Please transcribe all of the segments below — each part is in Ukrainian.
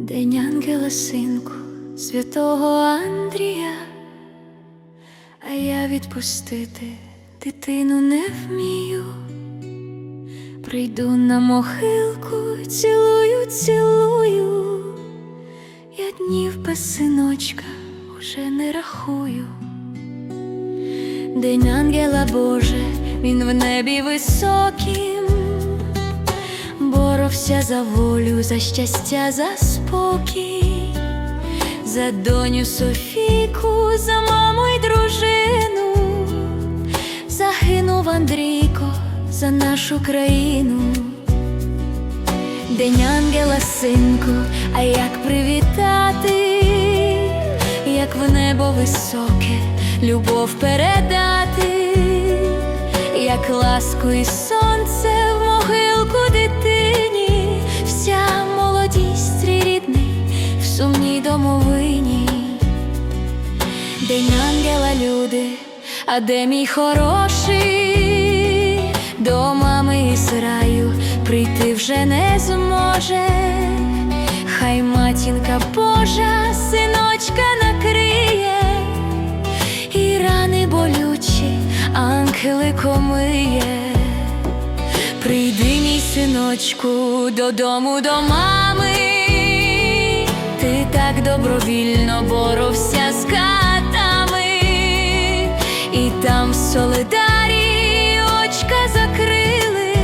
День ангела синку, святого Андрія, а я відпустити дитину не вмію. Прийду на могилку, цілую, цілую, я днів без синочка уже не рахую. День ангела Боже, він в небі високим, боровся за волю, за щастя, за спокій, за доню Софійку, за маму й дружину, загинув Андрійко за нашу країну. День ангела синку, а як привітати, небо високе, любов передати, як ласку і сонце в могилку дитині, вся молодість рідний в сумній домовині. День ангела люди, а де мій хороший, до мами із раю прийти вже не зможе. Комиє. Прийди, мій синочку, додому до мами. Ти так добровільно боровся з катами, і там в солидарі очка закрили,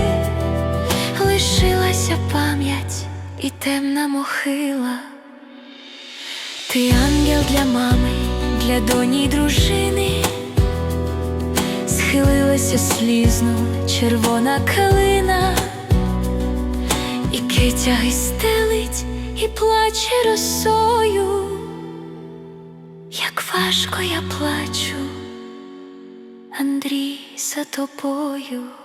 лишилася пам'ять і темна могила. Ти ангел для мами, для доні дружини, схилилася слізно червона калина, і китя і стелить, і плаче росою, як важко я плачу, Андрій за тобою.